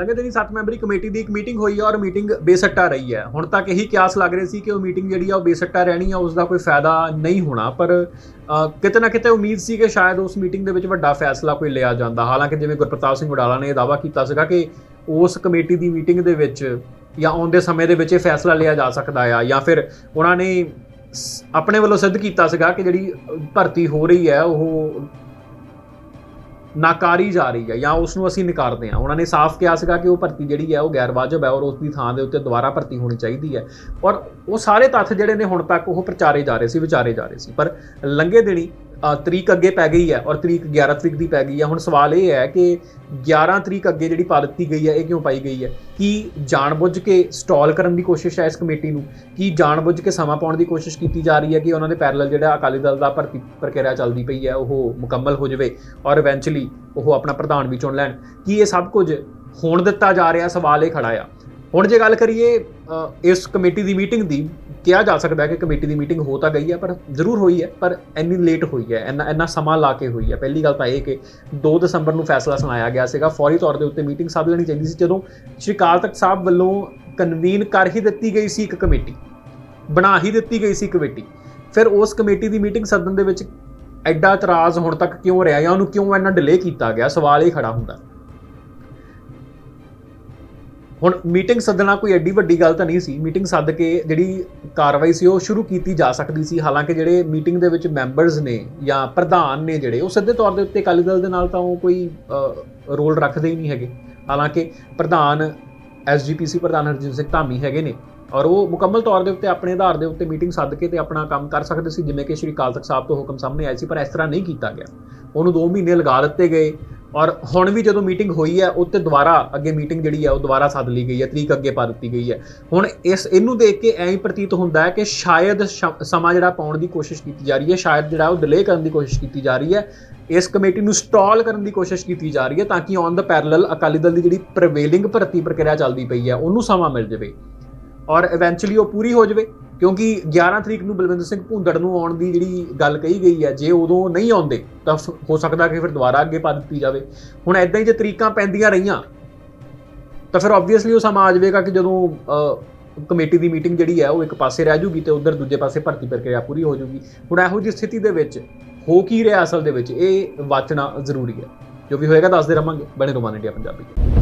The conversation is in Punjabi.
ਲੰਘੇ ਦਿਨੀ 7 ਮੈਂਬਰੀ ਕਮੇਟੀ ਦੀ ਇੱਕ ਮੀਟਿੰਗ ਹੋਈ ਹੈ ਔਰ ਮੀਟਿੰਗ ਬੇਸੱਟਾ ਰਹੀ ਹੈ ਹੁਣ ਤੱਕ ਇਹੀ ਕਿਆਸ ਲੱਗ ਰਹੀ ਸੀ ਕਿ ਉਹ ਮੀਟਿੰਗ ਜਿਹੜੀ ਆ ਉਹ ਬੇਸੱਟਾ ਰਹਿਣੀ ਆ ਉਸ ਦਾ ਕੋਈ ਫਾਇਦਾ ਨਹੀਂ ਹੋਣਾ। ਪਰ ਕਿਤੇ ਨਾ ਕਿਤੇ ਉਮੀਦ ਸੀ ਕਿ ਸ਼ਾਇਦ ਉਸ ਮੀਟਿੰਗ ਦੇ ਵਿੱਚ ਵੱਡਾ ਫੈਸਲਾ ਕੋਈ ਲਿਆ ਜਾਂਦਾ। ਹਾਲਾਂਕਿ ਜਿਵੇਂ ਗੁਰਪ੍ਰਤਾਪ ਸਿੰਘ ਵਡਾਲਾ ਨੇ ਇਹ ਦਾਅਵਾ ਕੀਤਾ ਸੀਗਾ ਕਿ ਉਸ ਕਮੇਟੀ ਦੀ ਮੀਟਿੰਗ ਦੇ ਵਿੱਚ ਜਾਂ ਆਉਂਦੇ ਸਮੇਂ ਦੇ ਵਿੱਚ ਇਹ ਫੈਸਲਾ ਲਿਆ ਜਾ ਸਕਦਾ ਆ, ਜਾਂ ਫਿਰ ਉਹਨਾਂ ਨੇ ਆਪਣੇ ਵੱਲੋਂ ਸਿੱਧ ਕੀਤਾ ਸੀਗਾ ਕਿ ਜਿਹੜੀ ਭਰਤੀ ਹੋ ਰਹੀ ਹੈ ਉਹ ਨਾਕਾਰੀ ਜਾ ਰਹੀ ਹੈ ਜਾਂ ਉਸ ਨੂੰ ਅਸੀਂ ਨਕਾਰਦੇ ਹਾਂ। ਉਹਨਾਂ ਨੇ ਸਾਫ਼ ਕਿਹਾ ਸੀਗਾ ਕਿ ਉਹ ਭਰਤੀ ਜਿਹੜੀ ਹੈ, ਉਹ ਗੈਰ ਵਾਜਬ ਹੈ ਔਰ ਉਸ ਦੀ ਥਾਂ ਦੇ ਉੱਤੇ ਦੁਬਾਰਾ ਭਰਤੀ ਹੋਣੀ ਚਾਹੀਦੀ ਹੈ। ਔਰ ਉਹ ਸਾਰੇ ਤੱਥ ਜਿਹੜੇ ਨੇ ਹੁਣ ਤੱਕ ਉਹ ਪ੍ਰਚਾਰੇ ਜਾ ਰਹੇ ਸੀ, ਵਿਚਾਰੇ ਜਾ ਰਹੇ ਸੀ। ਪਰ ਲੰਘੇ ਦਿਨੀ ਤਰੀਕ ਅੱਗੇ ਪੈ ਗਈ ਹੈ ਔਰ ਤਰੀਕ 11 ਤਰੀਕ ਦੀ ਪੈ ਗਈ ਹੈ। ਹੁਣ ਸਵਾਲ ਇਹ ਹੈ ਕਿ 11 ਤਰੀਕ ਅੱਗੇ ਜਿਹੜੀ ਪਾ ਦਿੱਤੀ ਗਈ ਹੈ, ਇਹ ਕਿਉਂ ਪਾਈ ਗਈ ਹੈ? ਕੀ ਜਾਣਬੁੱਝ ਕੇ ਸਟਾਲ ਕਰਨ ਦੀ ਕੋਸ਼ਿਸ਼ ਹੈ ਇਸ ਕਮੇਟੀ ਨੂੰ? ਕੀ ਜਾਣਬੁੱਝ ਕੇ ਸਮਾਂ ਪਾਉਣ ਦੀ ਕੋਸ਼ਿਸ਼ ਕੀਤੀ ਜਾ ਰਹੀ ਹੈ ਕਿ ਉਹਨਾਂ ਦੇ ਪੈਰਲਲ ਜਿਹੜਾ ਅਕਾਲੀ ਦਲ ਦਾ ਭਰਤੀ ਪ੍ਰਕਿਰਿਆ ਚੱਲਦੀ ਪਈ ਹੈ, ਉਹ ਮੁਕੰਮਲ ਹੋ ਜਾਵੇ ਔਰ ਇਵੈਂਚੁਅਲੀ ਉਹ ਆਪਣਾ ਪ੍ਰਧਾਨ ਵੀ ਚੁਣ ਲੈਣ? ਕੀ ਇਹ ਸਭ ਕੁਝ ਹੋਣ ਦਿੱਤਾ ਜਾ ਰਿਹਾ? ਸਵਾਲ ਇਹ ਖੜਾ ਆ। ਹੁਣ ਜੇ ਗੱਲ ਕਰੀਏ ਇਸ ਕਮੇਟੀ ਦੀ ਮੀਟਿੰਗ ਦੀ, ਕਿਹਾ ਜਾ ਸਕਦਾ ਹੈ ਕਿ ਕਮੇਟੀ ਦੀ ਮੀਟਿੰਗ ਹੋ ਤਾਂ ਗਈ ਹੈ, ਪਰ ਜ਼ਰੂਰ ਹੋਈ ਹੈ, ਪਰ ਇੰਨੀ ਲੇਟ ਹੋਈ ਹੈ, ਇੰਨਾ ਇੰਨਾ ਸਮਾਂ ਲਾ ਕੇ ਹੋਈ ਹੈ। ਪਹਿਲੀ ਗੱਲ ਤਾਂ ਇਹ ਕਿ 2 ਦਸੰਬਰ ਨੂੰ ਫੈਸਲਾ ਸੁਣਾਇਆ ਗਿਆ ਸੀਗਾ। ਫੌਰੀ ਤੌਰ ਦੇ ਉੱਤੇ ਮੀਟਿੰਗ ਸਭ ਲੈਣੀ ਚਾਹੀਦੀ ਸੀ, ਜਦੋਂ ਸ਼੍ਰੀ ਅਕਾਲ ਤਖਤ ਸਾਹਿਬ ਵੱਲੋਂ ਕਨਵੀਨ ਕਰ ਹੀ ਦਿੱਤੀ ਗਈ ਸੀ ਇੱਕ ਕਮੇਟੀ, ਬਣਾ ਹੀ ਦਿੱਤੀ ਗਈ ਸੀ ਕਮੇਟੀ। ਫਿਰ ਉਸ ਕਮੇਟੀ ਦੀ ਮੀਟਿੰਗ ਸੱਦਣ ਦੇ ਵਿੱਚ ਐਡਾ ਇਤਰਾਜ਼ ਹੁਣ ਤੱਕ ਕਿਉਂ ਰਿਹਾ ਜਾਂ ਉਹਨੂੰ ਕਿਉਂ ਇੰਨਾ ਡਿਲੇ ਕੀਤਾ ਗਿਆ? ਸਵਾਲ ਹੀ ਖੜਾ ਹੁੰਦਾ। ਹੁਣ ਮੀਟਿੰਗ ਸੱਦਣਾ ਕੋਈ ਐਡੀ ਵੱਡੀ ਗੱਲ ਤਾਂ ਨਹੀਂ ਸੀ। ਮੀਟਿੰਗ ਸੱਦ ਕੇ ਜਿਹੜੀ ਕਾਰਵਾਈ ਸੀ, ਉਹ ਸ਼ੁਰੂ ਕੀਤੀ ਜਾ ਸਕਦੀ ਸੀ। ਹਾਲਾਂਕਿ ਜਿਹੜੇ ਮੀਟਿੰਗ ਦੇ ਵਿੱਚ ਮੈਂਬਰਸ ਨੇ ਜਾਂ ਪ੍ਰਧਾਨ ਨੇ ਜਿਹੜੇ, ਉਹ ਸਿੱਧੇ ਤੌਰ ਦੇ ਉੱਤੇ ਅਕਾਲੀ ਦਲ ਦੇ ਨਾਲ ਤਾਂ ਉਹ ਕੋਈ ਰੋਲ ਰੱਖਦੇ ਹੀ ਨਹੀਂ ਹੈਗੇ। ਹਾਲਾਂਕਿ ਪ੍ਰਧਾਨ ਐਸਜੀਪੀਸੀ ਪ੍ਰਧਾਨ ਹਰਜੀਤ ਸਿੰਘ ਧਾਮੀ ਹੈਗੇ ਨੇ ਔਰ ਉਹ ਮੁਕੰਮਲ ਤੌਰ ਦੇ ਉੱਤੇ ਆਪਣੇ ਆਧਾਰ ਦੇ ਉੱਤੇ ਮੀਟਿੰਗ ਸੱਦ ਕੇ ਤੇ ਆਪਣਾ ਕੰਮ ਕਰ ਸਕਦੇ ਸੀ। ਜਿਵੇਂ ਕਿ ਸ਼੍ਰੀ ਅਕਾਲ ਤਖਤ ਸਾਹਿਬ ਤੋਂ ਹੁਕਮ ਸਾਹਮਣੇ ਆਇਆ ਸੀ, ਪਰ ਇਸ ਤਰ੍ਹਾਂ ਨਹੀਂ ਕੀਤਾ ਗਿਆ। ਉਹਨੂੰ 2 ਮਹੀਨੇ ਲਗਾ ਦਿੱਤੇ ਗਏ। ਔਰ ਹੁਣ ਵੀ ਜਦੋਂ ਮੀਟਿੰਗ ਹੋਈ ਹੈ ਉੱਤੇ ਦੁਬਾਰਾ ਅੱਗੇ ਮੀਟਿੰਗ ਜਿਹੜੀ ਹੈ, ਉਹ ਦੁਬਾਰਾ ਸੱਦ ਲਈ ਗਈ ਹੈ, ਤਰੀਕ ਅੱਗੇ ਪਾ ਦਿੱਤੀ ਗਈ ਹੈ। ਹੁਣ ਇਸ, ਇਹਨੂੰ ਦੇਖ ਕੇ ਐਂ ਹੀ ਪ੍ਰਤੀਤ ਹੁੰਦਾ ਹੈ ਕਿ ਸ਼ਾਇਦ ਸ਼- ਸਮਾਂ ਜਿਹੜਾ ਪਾਉਣ ਦੀ ਕੋਸ਼ਿਸ਼ ਕੀਤੀ ਜਾ ਰਹੀ ਹੈ, ਸ਼ਾਇਦ ਜਿਹੜਾ ਉਹ ਡਿਲੇ ਕਰਨ ਦੀ ਕੋਸ਼ਿਸ਼ ਕੀਤੀ ਜਾ ਰਹੀ ਹੈ, ਇਸ ਕਮੇਟੀ ਨੂੰ ਸਟਾਲ ਕਰਨ ਦੀ ਕੋਸ਼ਿਸ਼ ਕੀਤੀ ਜਾ ਰਹੀ ਹੈ, ਤਾਂ ਕਿ ਔਨ ਦਾ ਪੈਰਲਲ ਅਕਾਲੀ ਦਲ ਦੀ ਜਿਹੜੀ ਪ੍ਰਵੇਲਿੰਗ ਭਰਤੀ ਪ੍ਰਕਿਰਿਆ ਚੱਲਦੀ ਪਈ ਹੈ, ਉਹਨੂੰ ਸਮਾਂ ਮਿਲ ਜਾਵੇ। ਔਰ ਇਵੈਂਚੁਅਲੀ ਉਹ ਪੂਰੀ ਹੋ ਜਾਵੇ, ਕਿਉਂਕਿ 11 ਤਰੀਕ ਨੂੰ ਬਲਵਿੰਦਰ ਸਿੰਘ ਭੁੰਦੜ ਨੂੰ ਆਉਣ ਦੀ ਜਿਹੜੀ ਗੱਲ ਕਹੀ ਗਈ ਹੈ, ਜੇ ਉਦੋਂ ਨਹੀਂ ਆਉਂਦੇ, ਤਾਂ ਫ- ਹੋ ਸਕਦਾ ਕਿ ਫਿਰ ਦੁਬਾਰਾ ਅੱਗੇ ਪਾ ਦਿੱਤੀ ਜਾਵੇ। ਹੁਣ ਐਦਾਂ ਹੀ ਜੇ ਤਰੀਕਾਂ ਪੈਂਦੀਆਂ ਰਹੀਆਂ, ਤਾਂ ਫਿਰ ਆਬਵੀਅਸਲੀ ਉਹ ਸਮਾਂ ਆ ਜਾਵੇਗਾ ਕਿ ਜਦੋਂ ਕਮੇਟੀ ਦੀ ਮੀਟਿੰਗ ਜਿਹੜੀ ਹੈ, ਉਹ ਇੱਕ ਪਾਸੇ ਰਹਿ ਜੂਗੀ ਤੇ ਉਧਰ ਦੂਜੇ ਪਾਸੇ ਭਰਤੀ ਪ੍ਰਕਿਰਿਆ ਪੂਰੀ ਹੋ ਜੂਗੀ। ਹੁਣ ਇਹੋ ਜਿਹੀ ਸਥਿਤੀ ਦੇ ਵਿੱਚ ਹੋ ਕੀ ਰਿਹਾ ਅਸਲ ਦੇ ਵਿੱਚ, ਇਹ ਵਾਚਣਾ ਜ਼ਰੂਰੀ ਹੈ। ਜੋ ਵੀ ਹੋਏਗਾ, ਦੱਸਦੇ ਰਵਾਂਗੇ ਬਣੇ ਰੋਮਾਨ ਇੰਡੀਆ ਪੰਜਾਬੀ।